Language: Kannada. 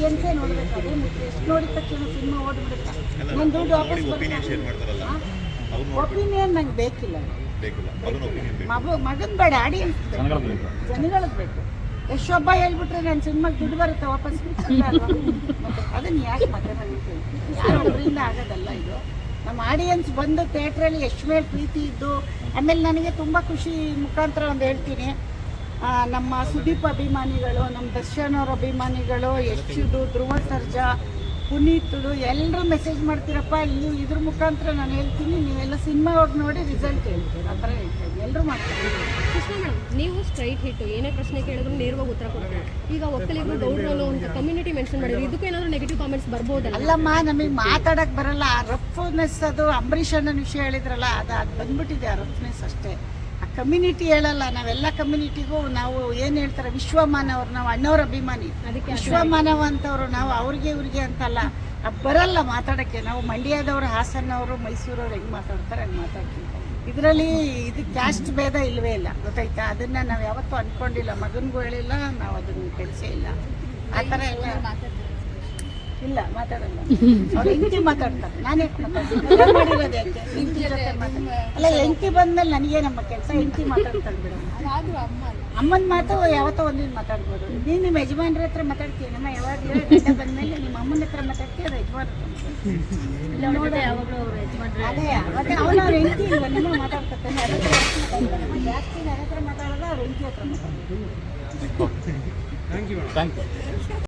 ಆಡಿಯನ್ಸೇ ನೋಡ್ಬೇಕು ಅದೇ ಮುಖ್ಯ. ಎಷ್ಟು ನೋಡಿದ ತಕ್ಷಣ ಸಿನಿಮಾ ಓಡ್ಬಿಡುತ್ತೆ? ನನ್ನ ದುಡ್ಡು ವಾಪಸ್ ಒಪಿನಿಯನ್ ನಂಗೆ ಬೇಕಿಲ್ಲ. ಮಗು ಮಗನ್ ಬೇಡ ಆಡಿಯನ್ಸ್ ಜನಗಳಿಗೆ ಬೇಕು. ಯಶೊಬ್ಬ ಹೇಳ್ಬಿಟ್ರೆ ನನ್ನ ಸಿನಿಮಾಗೆ ದುಡ್ಡು ಬರುತ್ತೆ ವಾಪಸ್ ಅದನ್ನ ಯಾಕೆ ಮತ್ತೆ ನನಗೆ ಯಾರು ಒಬ್ಬರಿಂದ ಆಗೋದಲ್ಲ ಇದು. ನಮ್ಮ ಆಡಿಯನ್ಸ್ ಬಂದು ಥಿಯೇಟ್ರಲ್ಲಿ ಎಷ್ಟು ಮೇಲೆ ಪ್ರೀತಿ ಇದ್ದು ಆಮೇಲೆ ನನಗೆ ತುಂಬ ಖುಷಿ ಮುಖಾಂತರ ಒಂದು ಹೇಳ್ತೀನಿ. ನಮ್ಮ ಸುದೀಪ್ ಅಭಿಮಾನಿಗಳು ನಮ್ಮ ದರ್ಶನ್ ಅವ್ರ ಅಭಿಮಾನಿಗಳು ಯಶುದು ಧ್ರುವ ಸರ್ಜಾ ಪುನೀತ್ದು ಎಲ್ಲರೂ ಮೆಸೇಜ್ ಮಾಡ್ತೀರಪ್ಪ ನೀವು ಇದ್ರ ಮುಖಾಂತರ ನಾನು ಹೇಳ್ತೀನಿ ನೀವೆಲ್ಲ ಸಿನಿಮಾ ಹೋಗಿ ನೋಡಿ ರಿಸಲ್ಟ್ ಹೇಳ್ತೀರ ಆ ಥರ ಹೇಳ್ತೀನಿ ಎಲ್ಲರೂ ಮಾಡ್ತಾರೆ ಕೃಷ್ಣ ಮೇಡಮ್ ನೀವು ಸ್ಟ್ರೈಟ್ ಹಿಟ್ಟು ಏನೇ ಪ್ರಶ್ನೆ ಕೇಳಿದ್ರು ನೇರವಾಗಿ ಉತ್ತರ ಕೊಡ್ತೀವಿ ಈಗ ಒಕ್ಕಲಿಗರು ಗೌಡ್ರು ಅಂತ ಕಮ್ಯುನಿಟಿ ಮೆನ್ಷನ್ ಮಾಡಿದ್ರು ಇದಕ್ಕೆ ಏನಾದ್ರು ನೆಗೆಟಿವ್ ಕಾಮೆಂಟ್ಸ್ ಬರ್ಬೋದಲ್ಲ? ಅಲ್ಲಮ್ಮ ನಮಗೆ ಮಾತಾಡಕ್ಕೆ ಬರಲ್ಲ ಆ ರಫ್ನೆಸ್ ಅದು ಅಂಬರೀಷ್ ಅನ್ನೋ ವಿಷಯ ಹೇಳಿದ್ರಲ್ಲ ಅದು ಅದು ಬಂದ್ಬಿಟ್ಟಿದೆ ಆ ರಫ್ನೆಸ್ ಅಷ್ಟೇ. ಕಮ್ಯುನಿಟಿ ಹೇಳಲ್ಲ ನಾವೆಲ್ಲ ಕಮ್ಯುನಿಟಿಗೂ ನಾವು ಏನು ಹೇಳ್ತಾರೆ ವಿಶ್ವಮಾನವ್ರು ನಾವು ಅಣ್ಣವ್ರ ಅಭಿಮಾನಿ. ವಿಶ್ವಮಾನವ ಅಂತವ್ರು ನಾವು ಅವ್ರಿಗೆ ಇವ್ರಿಗೆ ಅಂತಲ್ಲ. ಬರಲ್ಲ ಮಾತಾಡೋಕ್ಕೆ. ನಾವು ಮಂಡ್ಯದವರು ಹಾಸನವರು ಮೈಸೂರವ್ರು ಹೆಂಗೆ ಮಾತಾಡ್ತಾರೆ ಹಂಗೆ ಮಾತಾಡ್ತೀವಿ. ಇದರಲ್ಲಿ ಇದು ಕ್ಯಾಸ್ಟ್ ಭೇದ ಇಲ್ಲವೇ ಇಲ್ಲ ಗೊತ್ತಾಯ್ತಾ? ಅದನ್ನ ನಾವು ಯಾವತ್ತೂ ಅನ್ಕೊಂಡಿಲ್ಲ. ಮಗನಿಗೂ ಹೇಳಿಲ್ಲ ನಾವು ಅದನ್ನ ಕೆಲಸ ಇಲ್ಲ. ಆ ಥರ ಎಲ್ಲ ಇಲ್ಲ ಮಾತಾಡಲ್ಲ. ಅವ್ರು ಹೆಂಡತಿ ಮಾತಾಡ್ತಾರೆ. ನಾನೇ ಮಾಡಿರೋದು ಯಾಕೆ? ಹೆಂಡತಿ ಜೊತೆ ಮಾತಾಡ ಅಲ್ಲ ಹೆಂಡತಿ ಬಂದ್ಮೇಲೆ ನನಗೆ ನಮ್ಮ ಕೆಲಸ? ಹೆಂಡತಿ ಮಾತಾಡ್ತಾರೆ ಬಿಡಮ್ಮ ಅಮ್ಮನ ಮಾತು ಯಾವತ್ತೋ ಒಂದಿನ ಮಾತಾಡ್ಬೋದು. ನೀನು ನಿಮ್ಮ ಯಜಮಾನ್ರ ಹತ್ರ ಮಾತಾಡ್ತೀಯ? ನಮ್ಮ ಯಾವಾಗಲೂ ಗಂಡ ಬಂದ್ಮೇಲೆ ನಿಮ್ಮ ಅಮ್ಮನ ಹತ್ರ ಮಾತಾಡ್ತೀಯ ಅದು ಯಜಮಾನ್ ಅದೇ ಮತ್ತೆ ಅವನ ಅವ್ರ ಹೆಂಡತಿ ಇಲ್ವ? ನಿಮ್ಮ ಮಾತಾಡ್ಕೊತಾನೆ ಅದಕ್ಕೆ ಜಾಸ್ತಿ ನನ್ನ ಹತ್ರ ಮಾತಾಡೋದು ಅವ್ರ ಎಂಟಿ ಹತ್ರ ಮಾತಾಡೋದು ಥ್ಯಾಂಕ್ ಯು